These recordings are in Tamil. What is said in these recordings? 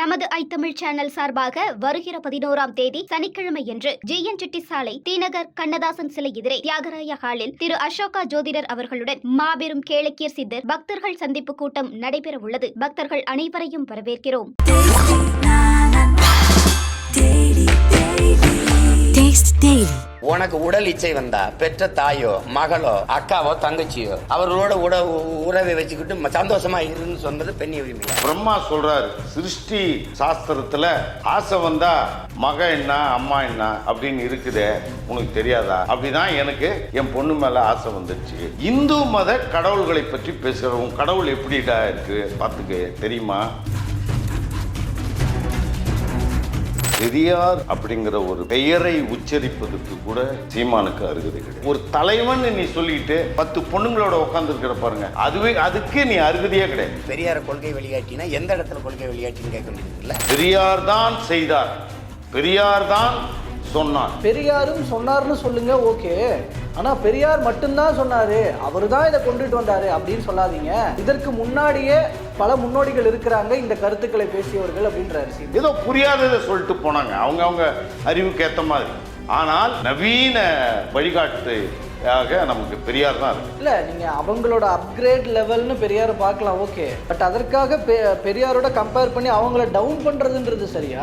நமது ஐ தமிழ் சேனல் சார்பாக வருகிற பதினோராம் தேதி சனிக்கிழமையன்று ஜி என் செட்டி சாலை தீநகர் கண்ணதாசன் சிலை எதிரே தியாகராய ஹாலில் திரு அசோகா ஜோதிடர் அவர்களுடன் மாபெரும் கேளக்கியர் சித்தர் பக்தர்கள் சந்திப்பு கூட்டம் நடைபெற உள்ளது பக்தர்கள் அனைவரையும் வரவேற்கிறோம். Taste Daily. உனக்கு உடல் இச்சை வந்தா பெற்ற தாயோ மகளோ அக்காவோ தங்கச்சியோ அவர்களோட உட உறவை வச்சுக்கிட்டு ம- சந்தோஷமா இருன்னு சொன்னது பெண் உரிமை பிரம்மா சொல்றாரு சிருஷ்டி சாஸ்திரத்துல ஆசை வந்தா மக என்ன அம்மா என்ன அப்படின்னு இருக்குதே உனக்கு தெரியாதா? அப்படிதான் எனக்கு என் பொண்ணு மேல ஆசை வந்துடுச்சு இந்து மத கடவுள்களை பற்றி பேசுறோம் கடவுள் எப்படிடா இருக்கு? பார்த்துக்க தெரியுமா? பெரியார் அப்படிங்கிற ஒரு பெயரை உச்சரிப்பதற்கு கூட சீமானுக்கு அருகதை கிடையாது. ஒரு தலைவன் நீ சொல்லிட்டு பத்து பொண்ணுங்களோட உட்காந்துருக்கிற பாருங்க அதுவே அதுக்கு நீ அருகதையே கிடையாது. பெரியார கொள்கை வெளியாட்டினா எந்த இடத்துல கொள்கை வெளியாட்டின்னு கேட்க வேண்டியது பெரியார் தான் செய்தார். பெரியார் தான் சொன்னார். பெரியாரும் சொன்னார்னு சொல்லுங்க ஓகே. ஆனா பெரியார் மட்டும்தான் சொன்னாரு. அவர் தான் இதை கொண்டுட்டு வந்தாரு அப்படின்னு சொல்லாதீங்க. இதற்கு முன்னாடியே பல முன்னோடிகள் இருக்கிறாங்க இந்த கருத்துக்களை பேசியவர்கள் அப்படின்றாரு. ஏதோ புரியாததை சொல்லிட்டு போனாங்க. அவங்க அவங்க அறிவுக்கு ஏத்த மாதிரி. ஆனால் நவீன வழிகாட்டு நமக்கு பெரியார் தான் இருக்கு. இல்ல நீங்க அவங்களோட அப்கிரேட் லெவல்னு பெரியாரை பார்க்கலாம் ஓகே. பட் அதற்காக பெரியாரோட கம்பேர் பண்ணி அவங்கள டவுன் பண்றதுன்றது சரியா?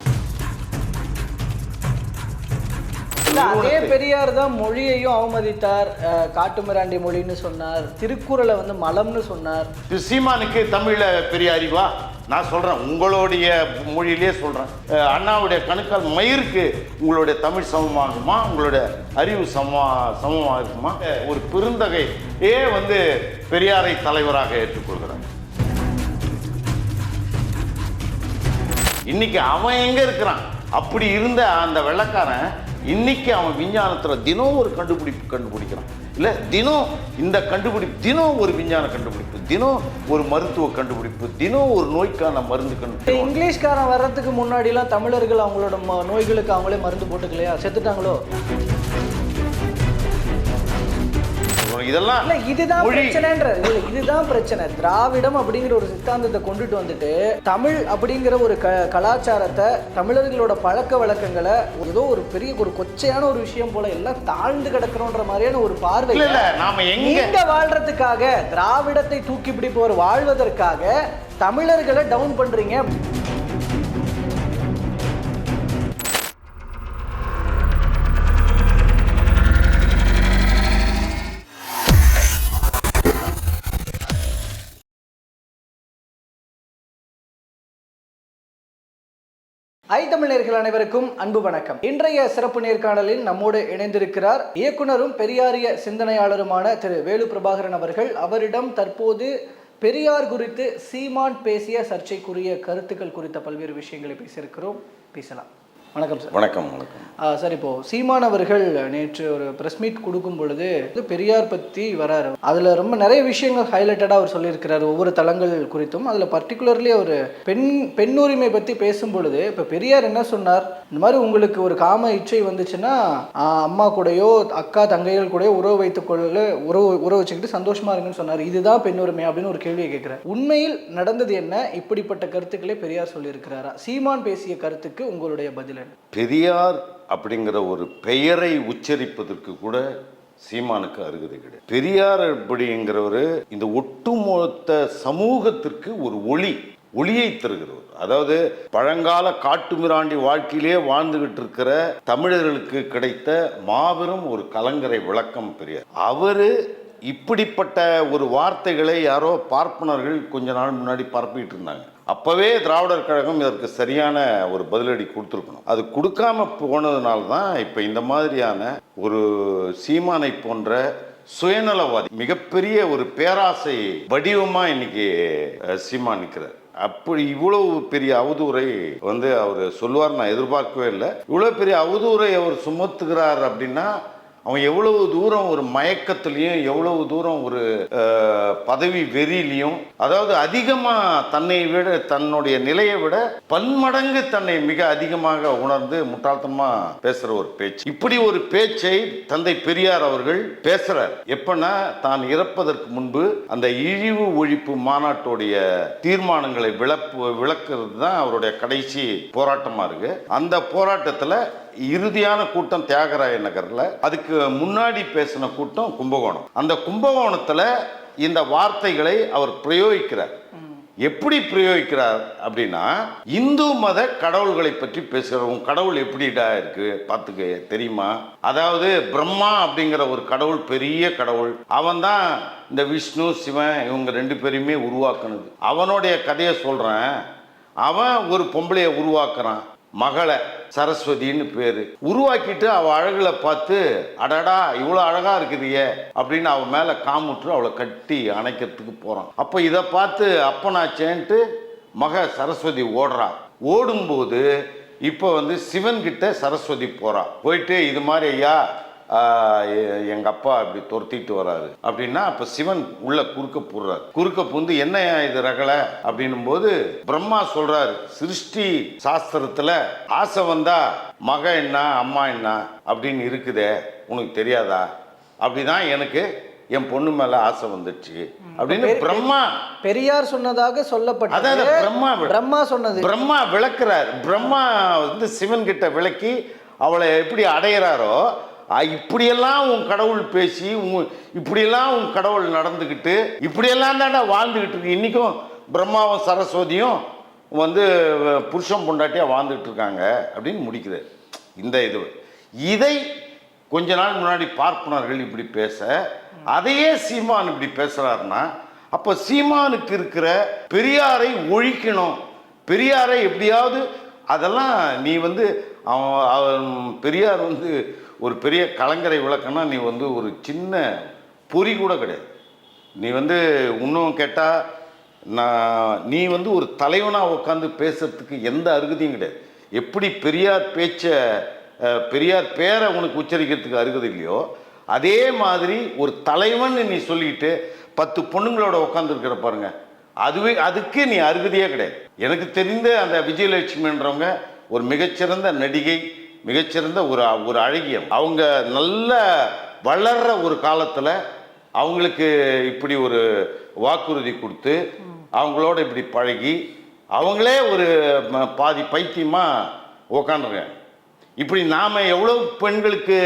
அதே பெரியார் தான் மொழியையும் அவமதித்தார். காட்டுமிராண்டி மொழின்னு சொன்னார். திருக்குறளை வந்து மலம்னு சொன்னார். திரு சீமானுக்கு தமிழ்ல பெரிய அறிவா. நான் சொல்றேன். உங்களுடைய மொழியிலே சொல்றேன். அண்ணாவுடைய கணுக்கால் மயிருக்கு உங்களுடைய தமிழ் சமமாகுமா? உங்களுடைய அறிவு சமமா சமமாக இருக்குமா? ஒரு பெருந்தகை ஏ வந்து பெரியாரை தலைவராக ஏற்றுக்கொள்கிறார். இன்னைக்கு அவன் எங்க இருக்கிறான்? அப்படி இருந்த அந்த வெள்ளக்காரன் இன்னைக்கு அவன் விஞ்ஞானத்துல தினம் ஒரு கண்டுபிடிப்பு கண்டுபிடிக்கிறான். இல்ல தினம் இந்த கண்டுபிடிப்பு தினம் ஒரு விஞ்ஞான கண்டுபிடிப்பு தினம் ஒரு மருத்துவ கண்டுபிடிப்பு தினம் ஒரு நோய்க்கான மருந்து கண்டுபிடிப்பு. இங்கிலீஷ்காரன் வர்றதுக்கு முன்னாடிலாம் தமிழர்கள் அவங்களோட நோய்களுக்கு அவங்களே மருந்து போட்டுக்கலையா? செத்துட்டாங்களோ? இதெல்லாம் இல்ல இதுதான் பிரச்சனைன்ற இதுதான் பிரச்சனை. திராவிடம் அப்படிங்கிற ஒரு சித்தாந்தத்தை கொண்டுட்டு வந்துட்டு தமிழ் அப்படிங்கிற ஒரு க கலாச்சாரத்தை தமிழர்களோட பழக்க வழக்கங்களை ஏதோ ஒரு பெரிய ஒரு கொச்சையான ஒரு விஷயம் போல எல்லாம் தாழ்ந்து கிடக்கிறோன்ற மாதிரியான ஒரு பார்வை. நாம எங்க வாழ்றதுக்காக திராவிடத்தை தூக்கி பிடிப்பவர் வாழ்வதற்காக தமிழர்களை டவுன் பண்றீங்க. ஐ தமிழர்கள் அனைவருக்கும் அன்பு வணக்கம். இன்றைய சிறப்பு நேர்காணலில் நம்மோடு இணைந்திருக்கிறார் இயக்குனரும் பெரியாரிய சிந்தனையாளருமான திரு வேலு பிரபாகரன் அவர்கள். அவரிடம் தற்போது பெரியார் குறித்து சீமான் பேசிய சர்ச்சைக்குரிய கருத்துக்கள் குறித்த பல்வேறு விஷயங்களை பேசியிருக்கிறோம். பேசலாம். வணக்கம் சார் வணக்கம் வணக்கம். சார் இப்போ சீமான் அவர்கள் நேற்று ஒரு ப்ரெஸ் மீட் கொடுக்கும் பொழுது பெரியார் பற்றி வராரு. அதில் ரொம்ப நிறைய விஷயங்கள் ஹைலைட்டடாக அவர் சொல்லியிருக்கிறார் ஒவ்வொரு தளங்கள் குறித்தும். அதில் பர்டிகுலர்லி அவர் பெண் பெண் உரிமை பற்றி பேசும் பொழுது இப்போ பெரியார் என்ன சொன்னார்? இந்த மாதிரி உங்களுக்கு ஒரு காம இச்சை வந்துச்சுன்னா அம்மா கூடயோ அக்கா தங்கைகள் கூடயோ உறவு வைத்துக் கொள்ள உறவு உறவு வச்சுக்கிட்டு சந்தோஷமா இருங்கன்னு சொன்னார். இதுதான் பெண் உரிமை அப்படின்னு ஒரு கேள்வியை கேட்கிறார் உண்மையில் நடந்தது என்ன? இப்படிப்பட்ட கருத்துக்களை பெரியார் சொல்லியிருக்கிறாரா? சீமான் பேசிய கருத்துக்கு உங்களுடைய பதில் பெரியார் அப்படிங்கிற ஒரு பெயரை உச்சரிப்பதற்கு கூட சீமானுக்கு அருகதை கிடையாது. பெரியார் அப்படிங்கிறவர் இந்த ஒட்டுமொத்த சமூகத்திற்கு ஒரு ஒளி ஒளியை தருகிறவர். அதாவது பழங்கால காட்டுமிராண்டி வாழ்க்கையிலே வாழ்ந்துகிட்டு இருக்கிற தமிழர்களுக்கு கிடைத்த மாபெரும் ஒரு கலங்கரை விளக்கம் பெரியார். அவரு இப்படிப்பட்ட ஒரு வார்த்தைகளை யாரோ பார்ப்பனர்கள் கொஞ்ச நாள் முன்னாடி பரப்பிட்டு இருந்தாங்க. அப்போவே திராவிடர் கழகம் இதற்கு சரியான ஒரு பதிலடி கொடுத்துருக்கணும். அது கொடுக்காம போனதுனால தான் இப்போ இந்த மாதிரியான ஒரு சீமானை போன்ற சுயநலவாதி மிகப்பெரிய ஒரு பேராசை வடிவமாக இன்னைக்கு அஹ், சீமான் நிற்கிறார் அப்படி இவ்வளவு பெரிய அவதூறை வந்து அவர் சொல்லுவார் நான் எதிர்பார்க்கவே இல்லை. இவ்வளோ பெரிய அவதூறை அவர் சுமத்துகிறார் அப்படின்னா அவன் எவ்வளவு தூரம் ஒரு மயக்கத்திலையும் எவ்வளவு தூரம் ஒரு பதவி வெறியிலையும் அதாவது அதிகமாக தன்னை விட தன்னுடைய நிலையை விட பன்மடங்கு தன்னை மிக அதிகமாக உணர்ந்து முட்டாள்தனமாக பேசுகிற ஒரு பேச்சு. இப்படி ஒரு பேச்சை தந்தை பெரியார் அவர்கள் பேசுகிறார் எப்பன்னா தான் இறப்பதற்கு முன்பு அந்த இழிவு ஒழிப்பு மாநாட்டுடைய தீர்மானங்களை விளப்பு விளக்குறது தான் அவருடைய கடைசி போராட்டமாக இருக்குது அந்த போராட்டத்தில் இறுதியான கூட்டம் தியாகராய நகரில் அதுக்கு முன்னாடி பேசின கூட்டம் கும்பகோணம். அந்த கும்பகோணத்தில் இந்த வார்த்தைகளை அவர் பிரயோகிக்கிறார். எப்படி பிரயோகிக்கிறார் அப்படின்னா இந்து மத கடவுள்களை பற்றி பேசுகிறோம் கடவுள் எப்படிடா இருக்கு? பார்த்துக்க தெரியுமா? அதாவது பிரம்மா அப்படிங்கிற ஒரு கடவுள் பெரிய கடவுள். அவன் தான் இந்த விஷ்ணு சிவன் இவங்க ரெண்டு பேரையுமே உருவாக்குனது. அவனுடைய கதையை சொல்கிறேன் அவன் ஒரு பொம்பளையை உருவாக்குறான். மகளை சரஸ்வதின்னு பேரு. உருவாக்கிட்டு அவ அழகுல பார்த்து அடடா இவ்வளோ அழகா இருக்குதியே அப்படின்னு அவள் மேல காமுற்று அவளை கட்டி அணைக்கிறதுக்கு போறான். அப்போ இதை பார்த்து அப்பனாச்சேன்ட்டு மக சரஸ்வதி ஓடுறா. ஓடும்போது இப்போ வந்து சிவன்கிட்ட சரஸ்வதி போறா. போயிட்டு இது மாதிரி ஐயா ஆஹ் எ- எங்க அப்பா இப்படி துரத்திட்டு வராரு. அப்படின்னா அப்ப சிவன் உள்ள குறுக்க போடுறாரு. குறுக்க புந்து என்னையா இது ரகலை? அப்படின்னும் போது பிரம்மா சொல்றாரு சிருஷ்டி சாஸ்திரத்துல ஆசை வந்தா மக என்ன அம்மா என்ன? அப்படின்னு இருக்குதே உனக்கு தெரியாதா? அப்படிதான் எனக்கு என் பொண்ணு மேல ஆசை வந்துடுச்சு. அப்படின்னு பிரம்மா பெரியார் சொன்னதாக சொல்லப்பட்டது. பிரம்மா பிரம்மா சொன்னது. பிரம்மா விளக்குறார். பிரம்மா வந்து சிவன் கிட்ட விளக்கி அவளை எப்படி அடையிறாரோ இப்படியெல்லாம் உன் கடவுள் பேசி உன் இப்படியெல்லாம் உன் கடவுள் நடந்துக்கிட்டு இப்படியெல்லாம் தாண்டா வாழ்ந்துக்கிட்டு இருக்கு. இன்றைக்கும் பிரம்மாவும் சரஸ்வதியும் வந்து புருஷன் பொண்டாட்டியாக வாழ்ந்துட்டு இருக்காங்க அப்படின்னு முடிக்குது. இந்த இது. இதை கொஞ்ச நாள் முன்னாடி பார்ப்பனர்கள் இப்படி பேச அதையே சீமான் இப்படி பேசுகிறாருன்னா அப்போ சீமானுக்கு இருக்கிற பெரியாரை ஒழிக்கணும். பெரியாரை எப்படியாவது அதெல்லாம் நீ வந்து அவன் அவன் பெரியார் வந்து ஒரு பெரிய கலங்கரை விளக்கம்னா நீ வந்து ஒரு சின்ன பொறி கூட கிடையாது. நீ வந்து இன்னும் கேட்டால் நான் நீ வந்து ஒரு தலைவனாக உட்காந்து பேசுறதுக்கு எந்த அருகதையும் கிடையாது. எப்படி பெரியார் பேச்சை பெரியார் பேரை உனக்கு உச்சரிக்கிறதுக்கு அருகது இல்லையோ அதே மாதிரி ஒரு தலைவன் நீ சொல்லிட்டு பத்து பொண்ணுங்களோட உட்காந்துருக்கிற பாருங்க அதுவே அதுக்கு நீ அருகதையே கிடையாது. எனக்கு தெரிந்த அந்த விஜயலட்சுமின்றவங்க ஒரு மிகச்சிறந்த நடிகை மிகச்சிறந்த ஒரு ஒரு அழகியம். அவங்க நல்ல வளர்ற ஒரு காலத்தில் அவங்களுக்கு இப்படி ஒரு வாக்குறுதி கொடுத்து அவங்களோட இப்படி பழகி அவங்களே ஒரு பாதி பைத்தியமாக உக்காந்துருக்காங்க இப்படி நாம் எவ்வளோ பெண்களுக்கு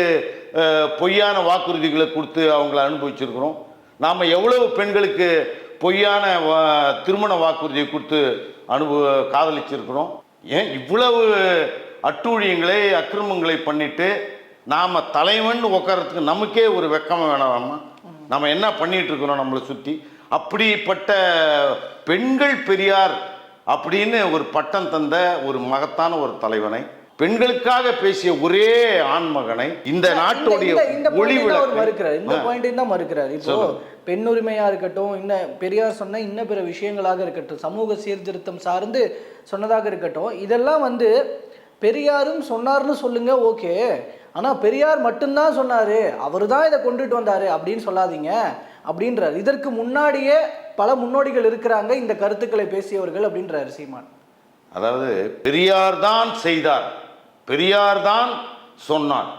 பொய்யான வாக்குறுதிகளை கொடுத்து அவங்கள அனுபவிச்சிருக்கிறோம். நாம் எவ்வளவு பெண்களுக்கு பொய்யான திருமண வாக்குறுதியை கொடுத்து அனுபவ காதலிச்சிருக்கிறோம். ஏன் இவ்வளவு அட்டூழியங்களை அக்கிரமங்களை பண்ணிட்டு நாம் தலைவன் உட்காரத்துக்கு நமக்கே ஒரு வெக்கமா வேணாமா நம்ம என்ன பண்ணிட்டு இருக்கிறோம் நம்மளை சுற்றி அப்படிப்பட்ட பெண்கள் பெரியார் அப்படின்னு ஒரு பட்டம் தந்த ஒரு மகத்தான ஒரு தலைவனை பெண்களுக்காக பேசிய ஒரே ஆண்மகனை இந்த நாட்டுடைய ஒளி மறுக்கிறார் இந்த ஆ. பாயிண்ட் தான் மறுக்கிறார் இப்போ சொல்லுங்க. பெண் உரிமையா இருக்கட்டும் இன்னும் பெரியார் சொன்ன இன்ன பிற விஷயங்களாக இருக்கட்டும் சமூக சீர்திருத்தம் சார்ந்து சொன்னதாக இருக்கட்டும் இதெல்லாம் வந்து பெரியாரும் சொன்னார்னு சொல்லுங்க ஓகே. ஆனால் பெரியார் மட்டும்தான் சொன்னார். அவர் தான் இதை கொண்டுட்டு வந்தார் அப்படின்னு சொல்லாதீங்க அப்படின்றார். இதற்கு முன்னாடியே பல முன்னோடிகள் இருக்கிறாங்க இந்த கருத்துக்களை பேசியவர்கள் அப்படின்றாரு சீமான். அதாவது பெரியார் தான் செய்தார். பெரியார் தான் சொன்னார்.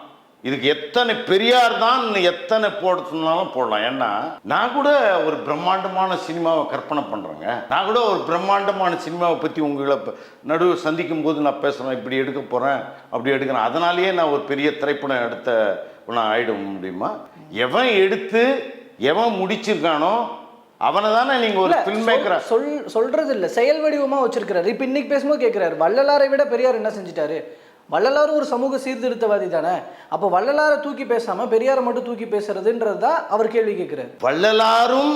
இதுக்கு எத்தனை பெரியார் தான் எத்தனை போட சொன்னாலும் போடலாம். ஏன்னா நான் கூட ஒரு பிரம்மாண்டமான சினிமாவை கற்பனை பண்ணுறேங்க நான் கூட ஒரு பிரம்மாண்டமான சினிமாவை பற்றி உங்களை நடுவு சந்திக்கும் போது நான் பேசுகிறேன் இப்படி எடுக்க போகிறேன் அப்படி எடுக்கிறேன். அதனாலேயே நான் ஒரு பெரிய திரைப்படம் எடுத்த நான் ஆயிட முடியுமா? எவன் எடுத்து எவன் முடிச்சிருக்கானோ அவனை தானே நீங்கள் ஒரு ஃபில்ம் மேக்கரா சொல் சொல்- சொல்றது இல்ல செயல் வடிவமா வச்சிருக்கிறாரு. இப்ப இன்னைக்கு பேசும்போது கேட்கிறாரு வள்ளலாரை விட பெரியார் என்ன செஞ்சிட்டாரு? வள்ளலாரும் ஒரு சமூக சீர்திருத்தவாதி தானே? அப்போ வள்ளலாரை தூக்கி பேசாம பெரியாரை மட்டும் தூக்கி பேசுறதுன்றது தான் அவர் கேள்வி கேட்கிறாரு. வள்ளலாரும்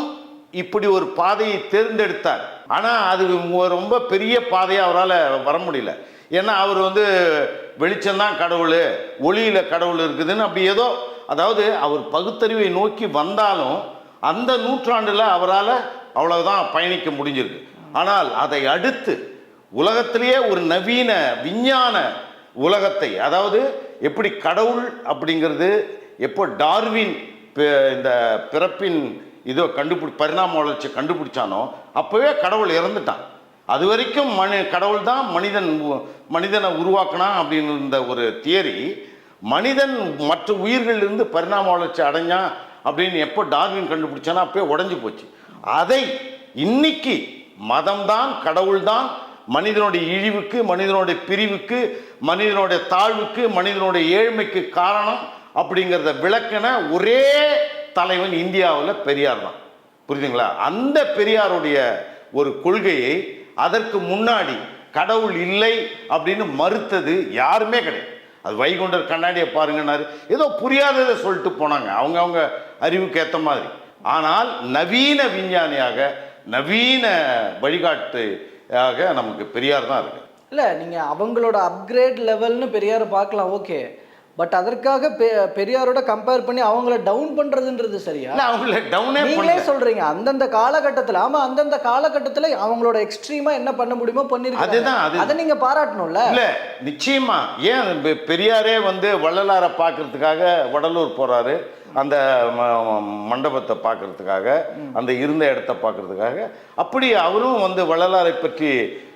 இப்படி ஒரு பாதையை தேர்ந்தெடுத்தார். ஆனால் அது ரொம்ப பெரிய பாதையாக அவரால் வர முடியல. ஏன்னா அவர் வந்து வெளிச்சம்தான் கடவுள் ஒளியில் கடவுள் இருக்குதுன்னு அப்படி ஏதோ அதாவது அவர் பகுத்தறிவை நோக்கி வந்தாலும் அந்த நூற்றாண்டில் அவரால் அவ்வளவுதான் பயணிக்க முடிஞ்சிருக்கு. ஆனால் அதை அடுத்து உலகத்திலேயே ஒரு நவீன விஞ்ஞான உலகத்தை அதாவது எப்படி கடவுள் அப்படிங்கிறது எப்போ டார்வின் இந்த பிறப்பின் இதோ கண்டுபிடி பரிணாம வளர்ச்சி கண்டுபிடிச்சானோ அப்போவே கடவுள் இறந்துட்டான். அது வரைக்கும் மனி கடவுள் தான் மனிதன் மனிதனை உருவாக்கினான் அப்படின்னு இருந்த ஒரு தியரி மனிதன் மற்ற உயிர்களிலிருந்து பரிணாம வளர்ச்சி அடைஞ்சான் அப்படின்னு எப்போ டார்வின் கண்டுபிடிச்சானோ அப்போயே உடஞ்சி போச்சு. அதை இன்னைக்கு மதம்தான் கடவுள்தான் மனிதனுடைய இழிவுக்கு மனிதனுடைய பிரிவுக்கு மனிதனுடைய தாழ்வுக்கு மனிதனுடைய ஏழ்மைக்கு காரணம் அப்படிங்கிறத விளக்கின ஒரே தலைவன் இந்தியாவில் பெரியார் தான். புரியுதுங்களா? அந்த பெரியாருடைய ஒரு கொள்கையை அதற்கு முன்னாடி கடவுள் இல்லை அப்படின்னு மறுத்தது யாருமே கிடையாது. அது வைகுண்டர் கண்ணாடியை பாருங்கன்னாரு. ஏதோ புரியாததை சொல்லிட்டு போனாங்க. அவங்க அவங்க அறிவுக்கு ஏற்ற மாதிரி. ஆனால் நவீன விஞ்ஞானியாக நவீன வழிகாட்டு வழிகாட்டுயாக நமக்கு பெரியார் தான் இருக்கு. இல்லை நீங்கள் அவங்களோட அப்கிரேட் லெவல்னு பெரியாரை பார்க்கலாம் ஓகே பட் அதற்காக பெரியாரோட கம்பேர் பண்ணி அவங்கள டவுன் பண்ணுறதுன்றது சரியா? அவங்கள டவுனே நீங்களே சொல்றீங்க அந்தந்த காலகட்டத்தில் ஆமா அந்தந்த காலகட்டத்தில் அவங்களோட எக்ஸ்ட்ரீமா என்ன பண்ண முடியுமோ பண்ணிருக்காங்க. அதுதான், அது- நீங்க பாராட்டணும்ல? இல்ல நிச்சயமா. ஏன் பெரியாரே வந்து வள்ளலாரை பார்க்கறதுக்காக வடலூர் போறாரு? அந்த ம- மண்டபத்தை பார்க்கறதுக்காக அந்த இருந்த இடத்த பார்க்கறதுக்காக அப்படி அவரும் வந்து வள்ளலாரை பற்றி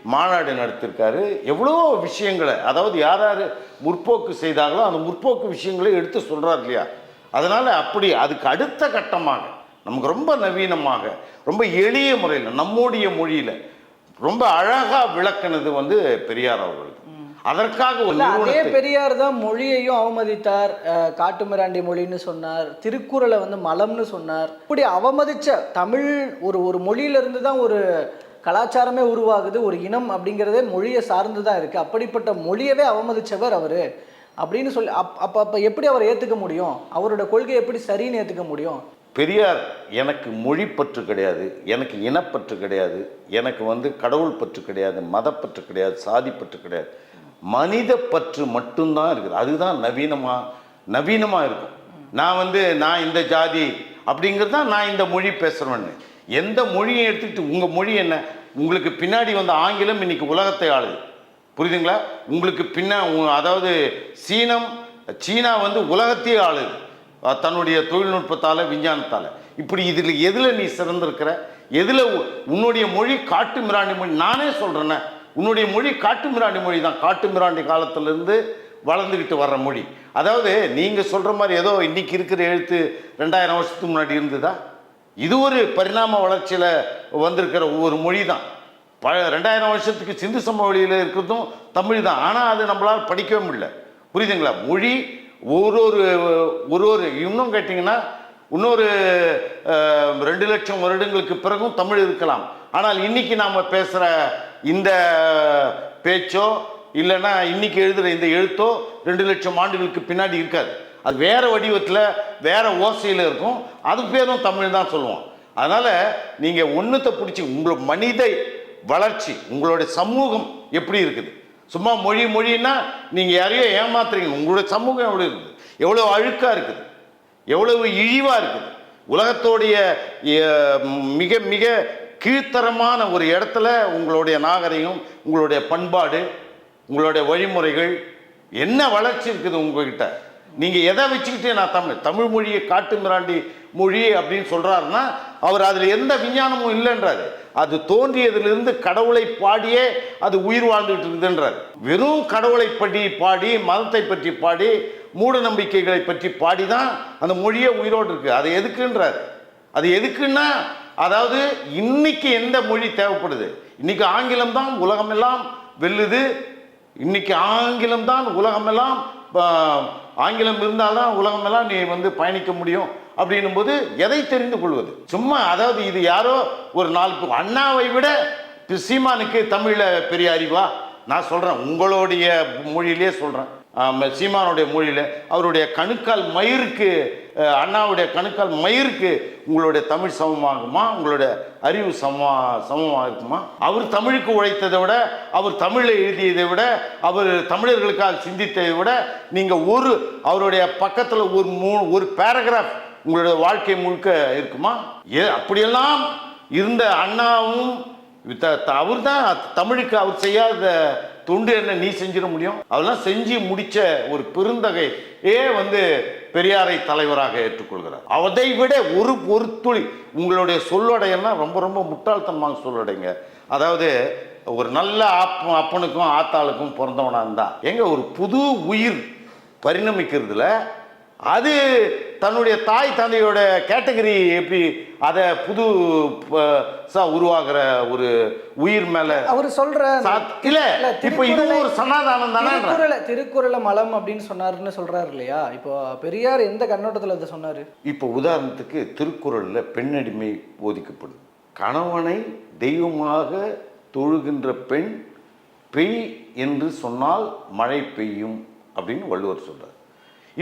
மாநாடு நடத்திருக்காரு எவ்வளோ விஷயங்களை அதாவது யார் யார் முற்போக்கு செய்தாங்களோ அந்த முற்போக்கு விஷயங்களை எடுத்து சொல்கிறார் இல்லையா? அதனால் அப்படி அதுக்கு அடுத்த கட்டமாக நமக்கு ரொம்ப நவீனமாக ரொம்ப எளிய முறையில் நம்முடைய மொழியில் ரொம்ப அழகாக விளக்குனது வந்து பெரியார் அவர்கள் அதற்காக ஒரு அதே பெரியார் தான் மொழியையும் அவமதித்தார். காட்டுமிராண்டி மொழின்னு சொன்னார். திருக்குறளை வந்து மலம்னு சொன்னார். இப்படி அவமதிச்ச தமிழ் ஒரு ஒரு மொழியில இருந்து தான் ஒரு கலாச்சாரமே உருவாகுது ஒரு இனம் அப்படிங்கிறதே மொழியை சார்ந்து தான் இருக்கு. அப்படிப்பட்ட மொழியவே அவமதிச்சவர் அவரு. அப்படின்னு சொல்லி அப் அப்ப அப்ப எப்படி அவர் ஏத்துக்க முடியும்? அவரோட கொள்கை எப்படி சரின்னு ஏத்துக்க முடியும்? பெரியார் எனக்கு மொழி பற்று கிடையாது எனக்கு இனப்பற்று கிடையாது எனக்கு வந்து கடவுள் பற்று கிடையாது மதப்பற்று கிடையாது சாதி பற்று கிடையாது. மனித பற்று மட்டும்தான் இருக்குது. அதுதான் நவீனமா நவீனமாக இருக்கும். நான் வந்து நான் இந்த ஜாதி அப்படிங்கிறது தான் நான் இந்த மொழி பேசுகிறேன்னு எந்த மொழியை எடுத்துக்கிட்டு உங்கள் மொழி என்ன? உங்களுக்கு பின்னாடி வந்த ஆங்கிலம் இன்னைக்கு உலகத்தை ஆளுது. புரியுதுங்களா? உங்களுக்கு பின்ன அதாவது சீனம் சீனா வந்து உலகத்தையே ஆளுது. தன்னுடைய தொழில்நுட்பத்தால் விஞ்ஞானத்தால். இப்படி இதில் எதில் நீ சிறந்திருக்கிற? எதில் உன்னுடைய மொழி காட்டு மிராண்டி மொழி? நானே சொல்கிறேன்னே உன்னுடைய மொழி காட்டுமிராண்டி மொழி தான். காட்டு மிராண்டி காலத்திலிருந்து வளர்ந்துக்கிட்டு வர்ற மொழி. அதாவது நீங்கள் சொல்கிற மாதிரி ஏதோ இன்னைக்கு இருக்கிற எழுத்து ரெண்டாயிரம் வருஷத்துக்கு முன்னாடி இருந்ததா? இது ஒரு பரிணாம வளர்ச்சியில் வந்திருக்கிற ஒரு மொழி தான். ப ரெண்டாயிரம் வருஷத்துக்கு சிந்து சமவெளியில் இருக்கிறதும் தமிழ் தான். ஆனால் அது நம்மளால் படிக்கவே முடியல. புரியுதுங்களா? மொழி ஒரு ஒரு ஒரு ஒரு இன்னும் கேட்டிங்கன்னா இன்னொரு ரெண்டு லட்சம் வருடங்களுக்கு பிறகும் தமிழ் இருக்கலாம். ஆனால் இன்னைக்கு நாம் பேசுகிற இந்த பேச்சோ இல்லைன்னா இன்னைக்கு எழுதுகிற இந்த எழுத்தோ ரெண்டு லட்சம் ஆண்டுகளுக்கு பின்னாடி இருக்காது. அது வேறு வடிவத்தில் வேறு ஓசையில் இருக்கும். அது பேரும் தமிழ் தான் சொல்லுவோம். அதனால் நீங்கள் ஒன்றுத்தை பிடிச்சி உங்களோட மனித வளர்ச்சி உங்களுடைய சமூகம் எப்படி இருக்குது? சும்மா மொழி மொழின்னா நீங்கள் யாரையோ ஏமாத்துறீங்க. உங்களுடைய சமூகம் எவ்வளோ இருக்குது? எவ்வளோ அழுக்காக இருக்குது? எவ்வளவு இழிவாக இருக்குது. உலகத்தோடைய மிக மிக கீழ்த்தரமான ஒரு இடத்துல உங்களுடைய நாகரிகம் உங்களுடைய பண்பாடு உங்களுடைய வழிமுறைகள் என்ன வளர்ச்சி இருக்குது உங்ககிட்ட? நீங்கள் எதை வச்சுக்கிட்டே நான் தமிழ் தமிழ் மொழியை காட்டு மிராண்டி மொழி அப்படின்னு சொல்கிறாருன்னா அவர் அதில் எந்த விஞ்ஞானமும் இல்லைன்றாரு. அது தோன்றியதிலிருந்து கடவுளை பாடியே அது உயிர் வாழ்ந்துகிட்டு இருக்குதுன்றார். வெறும் கடவுளை பற்றி பாடி மதத்தை பற்றி பாடி மூட நம்பிக்கைகளை பற்றி பாடி தான் அந்த மொழியே உயிரோடு இருக்கு. அது எதுக்குன்றார். அது எதுக்குன்னா அதாவது இன்னைக்கு எந்த மொழி தேவைப்படுது? இன்னைக்கு ஆங்கிலம் தான் உலகமெல்லாம் வெல்லுது. இன்னைக்கு ஆங்கிலம் தான் உலகமெல்லாம் ஆங்கிலம் இருந்தால்தான் உலகமெல்லாம் நீ வந்து பயணிக்க முடியும் அப்படின்னும் போது எதை தெரிந்து கொள்வது? சும்மா அதாவது இது யாரோ ஒரு நாலு அண்ணாவை விட சீமானுக்கு தமிழில் பெரிய அறிவா? நான் சொல்கிறேன் உங்களுடைய மொழியிலே சொல்கிறேன் சீமானுடைய மொழியில் அவருடைய கணுக்கால் மயிருக்கு அண்ணாவுடைய கணுக்கால் மயிருக்கு உங்களுடைய தமிழ் சமமாகுமா? உங்களுடைய அறிவு சமமா சமமாக இருக்குமா? அவர் தமிழுக்கு உழைத்ததை விட அவர் தமிழை எழுதியதை விட அவர் தமிழர்களுக்காக சிந்தித்ததை விட நீங்கள் ஒரு அவருடைய பக்கத்தில் ஒரு மூ ஒரு பேராகிராஃப் உங்களுடைய வாழ்க்கை முழுக்க இருக்குமா? ஏ அப்படியெல்லாம் இருந்த அண்ணாவும் அவர் தான் தமிழுக்கு அவர் செய்யாத துண்டு என்ன நீ செஞ்சிட முடியும்? அதெல்லாம் செஞ்சு முடிச்ச ஒரு பெருந்தகை ஏ வந்து பெரியாரை தலைவராக ஏற்றுக்கொள்கிறார். அதை விட ஒரு ஒரு துளி உங்களுடைய சொல்லடையெல்லாம் ரொம்ப ரொம்ப முட்டாள்தனமான சொல்லடைங்க. அதாவது ஒரு நல்ல அப்ப அப்பனுக்கும் ஆத்தாளுக்கும் பிறந்தவனாக இருந்தா எங்க ஒரு புது உயிர் பரிணமிக்கிறதுல அது தன்னுடைய தாய் தந்தையோட கேட்டகரி எப்படி அதை புது உருவாகிற ஒரு உயிர் மேல அவர் சொல்ற இல்ல இப்ப திருக்குறளை- ஒரு சனாதானம் தானே திருக்குறளை திருக்குறளை மலம் அப்படின்னு சொன்னாருன்னு சொல்றாரு இல்லையா? இப்போ பெரியார் எந்த கண்ணோட்டத்துல அதை சொன்னாரு? இப்போ உதாரணத்துக்கு திருக்குறள்ல பெண்ணடிமை போதிக்கப்படுது. கணவனை தெய்வமாக தொழுகின்ற பெண் பெய் என்று சொன்னால் மழை பெய்யும் அப்படின்னு வள்ளுவர் சொல்றார்.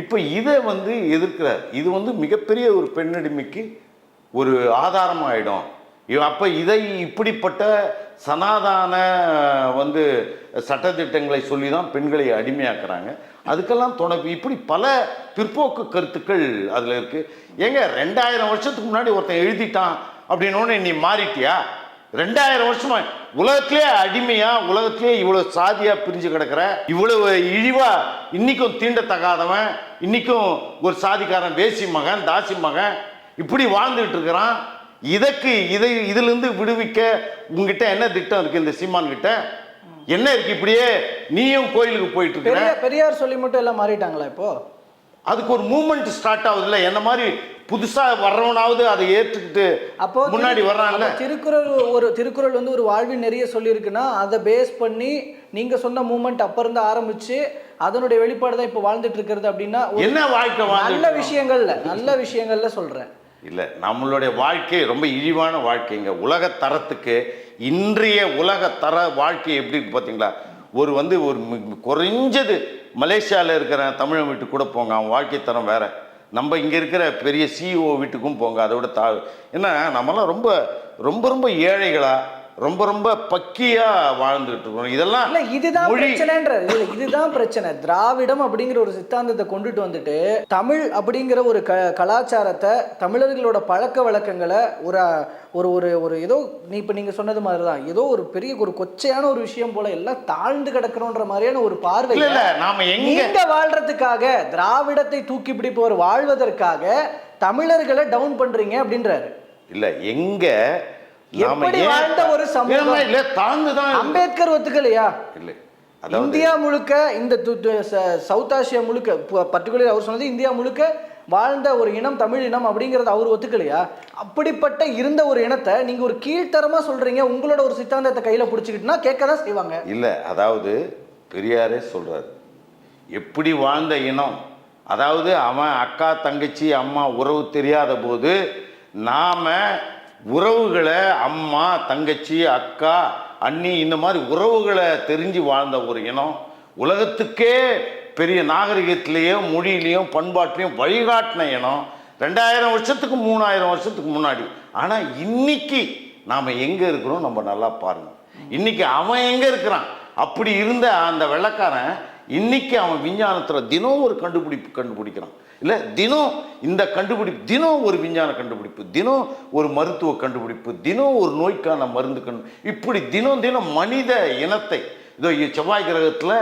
இப்போ இதை வந்து எதிர்க்கிறார். இது வந்து மிகப்பெரிய ஒரு பெண்ணடிமைக்கு ஒரு ஆதாரமாயிடும். அப்போ இதை இப்படிப்பட்ட சனாதான வந்து சட்டத்திட்டங்களை சொல்லி தான் பெண்களை அடிமையாக்குறாங்க. அதுக்கெல்லாம் தொடங்கி இப்படி பல பிற்போக்கு கருத்துக்கள் அதில் இருக்குது ஏங்க ரெண்டாயிரம் வருஷத்துக்கு முன்னாடி ஒருத்தன் எழுதிட்டான் அப்படின்னு நீ மாறிட்டியா? ரெண்டாயிரம் வருஷமா உலகத்திலே அடிமையா உலகத்திலே இவ்வளவு சாதியா பிரிஞ்சு கிடக்கிற இவ்வளவு இழிவா இன்னைக்கும் தீண்டத்தகாதவன் இன்னைக்கும் ஒரு சாதிக்காரன் வேசி மகன் தாசி மகன் இப்படி வாழ்ந்துட்டு இருக்கிறான். இதற்கு இதை இதிலிருந்து விடுவிக்க உங்ககிட்ட என்ன திட்டம் இருக்கு இந்த சீமான் கிட்ட? என்ன இருக்கு இப்படியே? நீயும் கோயிலுக்கு போயிட்டு இருக்க பெரியார் பெரியார் சொல்லி மட்டும் எல்லாம் மாறிட்டாங்களா இப்போ? அதுக்கு ஒரு மூமெண்ட் ஸ்டார்ட் ஆகுதுல்ல? என்ன மாதிரி புதுசா வர்றவனாவது அதை ஏற்றுக்கிட்டு அப்போ முன்னாடி வர்றான்ல? திருக்குறள் ஒரு திருக்குறள் வந்து ஒரு வாழ்வின் நிறைய சொல்லியிருக்குன்னா அதை பேஸ் பண்ணி நீங்க சொன்ன மூமெண்ட் அப்ப இருந்து ஆரம்பிச்சு அதனுடைய வெளிப்பாடு தான் இப்போ வாழ்ந்துட்டு இருக்கிறது அப்படின்னா என்ன வாழ்க்கை நல்ல விஷயங்கள்ல நல்ல விஷயங்கள்ல சொல்றேன். இல்லை நம்மளுடைய வாழ்க்கை ரொம்ப இழிவான வாழ்க்கைங்க. உலக தரத்துக்கு இன்றைய உலக தர வாழ்க்கை எப்படி இருக்கு பார்த்தீங்களா ஒரு வந்து ஒரு குறைஞ்சது மலேசியாவில் இருக்கிற தமிழன் வீட்டுக்கு கூட போங்க. அவன் வாழ்க்கை தரம் வேறு. நம்ம இங்கே இருக்கிற பெரிய சிஇஓ வீட்டுக்கும் போங்க. அதை விட தா ஏன்னா நம்மலாம் ரொம்ப ரொம்ப ரொம்ப ஏழைகளாக ரொம்ப ரொம்ப பக்கியா வாழ்ந்துட்டு இருக்கோம். இதெல்லாம் இதுதான் பிரச்சனைன்ற இதுதான் பிரச்சனை. திராவிடம் அப்படிங்கிற ஒரு சித்தாந்தத்தை கொண்டுட்டு வந்துட்டு தமிழ் அப்படிங்கிற ஒரு க கலாச்சாரத்தை தமிழர்களோட பழக்க வழக்கங்களை ஒரு ஒரு ஒரு ஒரு ஏதோ நீ இப்ப நீங்க சொன்னது மாதிரி தான் ஏதோ ஒரு பெரிய ஒரு கொச்சையான ஒரு விஷயம் போல எல்லாம் தாழ்ந்து கிடக்கணுன்ற மாதிரியான ஒரு பார்வை இல்ல நாம எங்க வாழ்றதுக்காக திராவிடத்தை தூக்கி பிடிப்பவர் வாழ்வதற்காக தமிழர்களை டவுன் பண்றீங்க அப்படின்றாரு. இல்ல எங்க எப்படி வாழ்ந்த ஒரு சமூகம்? இல்ல, இல்ல தாழ்ந்து தான் அம்பேத்கர் ஒத்துக்கலையா? இல்லை இந்தியா முழுக்க இந்த சவுத் ஆசியா முழுக்க பர்டிகுலர் அவர் சொன்னது இந்தியா முழுக்க வாழ்ந்த ஒரு இனம் தமிழ் இனம் அப்படிங்கறது அவர் ஒத்துக்கலையா? அப்படிப்பட்ட இருந்த ஒரு இனத்தை நீங்க ஒரு கீழ்த்தரமா சொல்றீங்க உங்களோட ஒரு சித்தாந்தத்தை கையில பிடிச்சிக்கிட்டுனா கேட்க தான் செய்வாங்க? இல்லை அதாவது பெரியாரே சொல்றாரு எப்படி வாழ்ந்த இனம்? அதாவது அவன் அக்கா தங்கச்சி அம்மா உறவு தெரியாத போது நாம உறவுகளை அம்மா தங்கச்சி அக்கா அண்ணி இந்த மாதிரி உறவுகளை தெரிஞ்சு வாழ்ந்த ஒரு இனம். உலகத்துக்கே பெரிய நாகரிகத்திலேயும் மொழியிலையும் பண்பாட்டிலையும் வழிகாட்டின இனம். ரெண்டாயிரம் வருஷத்துக்கு மூணாயிரம் வருஷத்துக்கு முன்னாடி. ஆனால் இன்னைக்கு நாம் எங்கே இருக்கிறோம் நம்ம நல்லா பாருங்கள் இன்னைக்கு அவன் எங்கே இருக்கிறான்? அப்படி இருந்த அந்த வெள்ளைக்காரன் இன்னைக்கு அவன் விஞ்ஞானத்தில் தினம் ஒரு கண்டுபிடிப்பு கண்டுபிடிக்கிறான். இல்லை தினம் இந்த கண்டுபிடிப்பு தினம் ஒரு விஞ்ஞான கண்டுபிடிப்பு தினம் ஒரு மருத்துவ கண்டுபிடிப்பு தினம் ஒரு நோய்க்கான மருந்து கண்டு இப்படி தினம் தினம் மனித இனத்தை இதோ செவ்வாய் கிரகத்தில்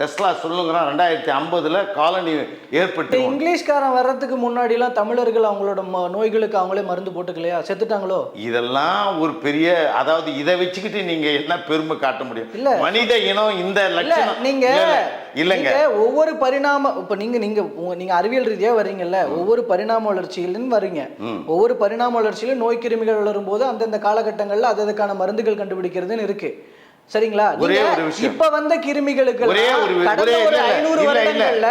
டெஸ்லா சொல்லுங்கிறான் ரெண்டாயிரத்தி ஐம்பதுல காலனி ஏற்பட்டு இங்கிலீஷ்காரன் வர்றதுக்கு முன்னாடி எல்லாம் தமிழர்கள் அவங்களோட நோய்களுக்கு அவங்களே மருந்து போட்டுக்கலையா? செத்துட்டாங்களோ? இதெல்லாம் ஒரு பெரிய அதாவது இதை வச்சுக்கிட்டு நீங்க என்ன பெருமை காட்ட முடியும்? இல்ல. மனித இனம் இந்த லட்சணம். நீங்க இல்ல, இல்ல. இல்லைங்க. ஒவ்வொரு பரிணாம இப்ப நீங்க நீங்க நீங்க அறிவியல் ரீதியா வர்றீங்கல்ல ஒவ்வொரு பரிணாம வளர்ச்சியிலும் வர்றீங்க. ஒவ்வொரு பரிணாம வளர்ச்சியிலும் நோய் கிருமிகள் வளரும் போது அந்தந்த காலகட்டங்கள்ல அது அதுக்கான மருந்துகள் கண்டுபிடிக்கிறதுன்னு இருக்கு. சரிங்களா? ஒரே நீங்க ஒரு விஷயம். இப்ப வந்த கிருமிகளுக்கு ஒரே ஒரு கடந்த ஒரே ஐநூறு. வருடங்கள்ல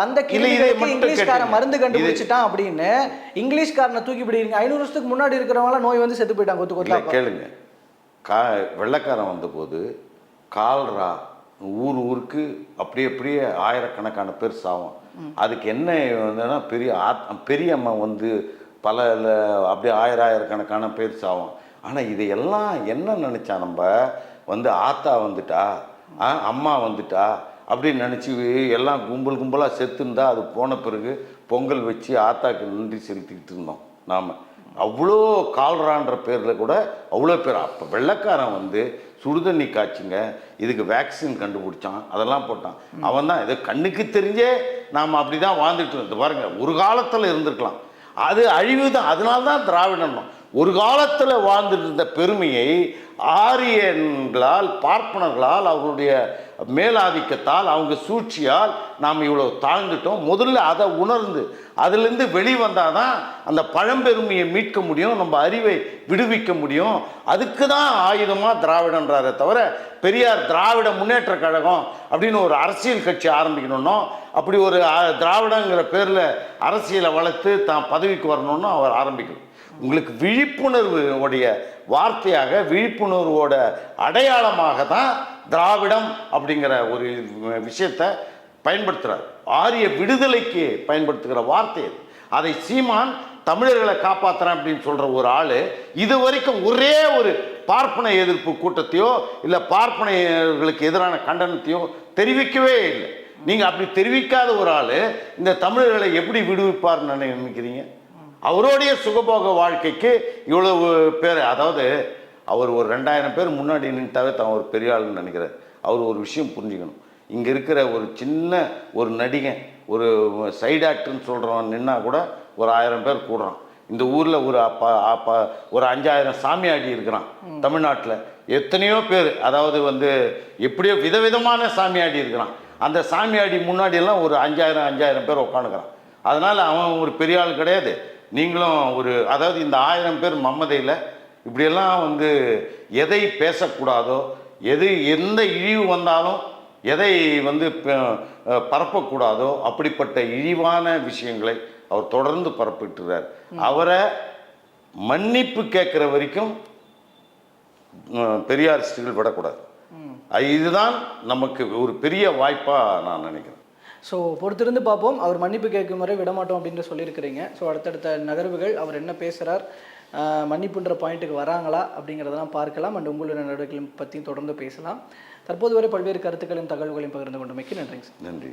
வந்த கிருமிகளுக்கு கேட்டுங்க. மருந்து கண்டுபிடிச்சிட்டான் அப்படின்னு இங்கிலீஷ்காரனை தூக்கி பிடிக்கிறீங்க. ஐநூறு வருஷத்துக்கு முன்னாடி இருக்கிறவங்க நோய் வந்து செத்து போயிட்டாங்க கொத்து கொத்தா கேளுங்க. கா வெள்ளைக்காரன் வந்தபோது கால்ரா ஊர் ஊருக்கு அப்படியே அப்படியே ஆயிரக்கணக்கான பேர் சாவும். அதுக்கு என்ன வந்துன்னா பெரிய ஆத் பெரிய அம்மா வந்து பல அப்படியே ஆயிரம் ஆயிரக்கணக்கான பேர் சாவும். ஆனால் இதையெல்லாம் என்ன நினச்சா நம்ம? வந்து ஆத்தா வந்துட்டா அம்மா வந்துட்டா அப்படின்னு நினச்சி எல்லாம் கும்பல் கும்பலாக செத்துருந்தா அது போன பிறகு பொங்கல் வச்சு ஆத்தாக்கு நன்றி செலுத்திக்கிட்டு இருந்தோம் நாம். அவ்வளோ கால்ரான்ற பேரில் கூட அவ்வளோ பேர். அப்போ வெள்ளைக்காரன் வந்து சுடுதண்ணி காய்ச்சிங்க இதுக்கு வேக்சின் கண்டுபிடிச்சான் அதெல்லாம் போட்டான். அவன் தான் இதை கண்ணுக்கு தெரிஞ்சே நாம் அப்படி தான் வாழ்ந்துட்டு இருந்தோம். பாருங்கள் ஒரு காலத்தில் இருந்திருக்கலாம். அது அழிவு தான் அதனால தான் திராவிடம் ஒரு காலத்தில் வாழ்ந்துட்டு இருந்த பெருமையை ஆரியன்களால் பார்ப்பனர்களால் அவர்களுடைய மேலாதிக்கத்தால் அவங்க சூழ்ச்சியால் நாம் இவ்வளோ தாழ்ந்துட்டோம். முதல்ல அதை உணர்ந்து அதுலேருந்து வெளிவந்தால் தான் அந்த பழம்பெருமையை மீட்க முடியும் நம்ம அறிவை விடுவிக்க முடியும். அதுக்கு தான் ஆயுதமாக திராவிடன்றாரே தவிர பெரியார் திராவிட முன்னேற்ற கழகம் அப்படின்னு ஒரு அரசியல் கட்சி ஆரம்பிக்கணும்னோ அப்படி ஒரு திராவிடங்கிற பேரில் அரசியலை வளர்த்து தான் பதவிக்கு வரணும்னு அவர் ஆரம்பிக்கணும். உங்களுக்கு விழிப்புணர்வு உடைய வார்த்தையாக விழிப்புணர்வோட அடையாளமாக தான் திராவிடம் அப்படிங்கிற ஒரு விஷயத்தை பயன்படுத்துகிறார் ஆரிய விடுதலைக்கு பயன்படுத்துகிற வார்த்தை அது. அதை சீமான் தமிழர்களை காப்பாற்றுறேன் அப்படின்னு சொல்கிற ஒரு ஆள் இது வரைக்கும் ஒரே ஒரு பார்ப்பன எதிர்ப்பு கூட்டத்தையோ இல்லை பார்ப்பனையர்களுக்கு எதிரான கண்டனத்தையோ தெரிவிக்கவே இல்லை. நீங்கள் அப்படி தெரிவிக்காத ஒரு ஆள் இந்த தமிழர்களை எப்படி விடுவிப்பார்னு நினைக்கிறீங்க? அவருடைய சுகபோக வாழ்க்கைக்கு இவ்வளவு பேர் அதாவது அவர் ஒரு ரெண்டாயிரம் பேர் முன்னாடி நின்ட்டாவே தான் ஒரு பெரிய ஆளுன்னு நினைக்கிறார். அவர் ஒரு விஷயம் புரிஞ்சுக்கணும். இங்கே இருக்கிற ஒரு சின்ன ஒரு நடிகன் ஒரு சைடு ஆக்டர்னு சொல்கிறவன் நின்னா கூட ஒரு ஆயிரம் பேர் கூடுறான். இந்த ஊரில் ஒரு அப்பா அப்பா ஒரு அஞ்சாயிரம் சாமியாடி இருக்கிறான் தமிழ்நாட்டில். எத்தனையோ பேர் அதாவது வந்து எப்படியோ விதவிதமான சாமியாடி இருக்கிறான். அந்த சாமியாடி முன்னாடியெல்லாம் ஒரு அஞ்சாயிரம் அஞ்சாயிரம் பேர் உட்காந்துக்கிறான் அதனால் அவன் ஒரு பெரிய ஆள் கிடையாது. நீங்களும் ஒரு அதாவது இந்த ஆயிரம் பேர் மம்மதையில் இப்படியெல்லாம் வந்து எதை பேசக்கூடாதோ எது எந்த இழிவு வந்தாலும் எதை வந்து பரப்பக்கூடாதோ அப்படிப்பட்ட இழிவான விஷயங்களை அவர் தொடர்ந்து பரப்பிட்டுறார். அவரை மன்னிப்பு கேட்குற வரைக்கும் அஹ், பெரியாரிஸ்டுகள் விடக்கூடாது. இதுதான் நமக்கு ஒரு பெரிய வாய்ப்பாக நான் நினைக்கிறேன். ஸோ பொறுத்திருந்து பார்ப்போம். அவர் மன்னிப்பு கேட்கும் வரை விடமாட்டோம் அப்படின்னு சொல்லியிருக்கிறீங்க. ஸோ அடுத்தடுத்த நகர்வுகள் அவர் என்ன பேசுகிறார் மன்னிப்புன்ற பாயிண்ட்டுக்கு வராங்களா அப்படிங்கிறதெல்லாம் பார்க்கலாம். அண்ட் உங்களுடைய நடவடிக்கைகளை பற்றியும் தொடர்ந்து பேசலாம். தற்போது வரை பல்வேறு கருத்துக்களையும் தகவல்களையும் பகிர்ந்து கொண்டமைக்கு நன்றிங்க சார். நன்றி.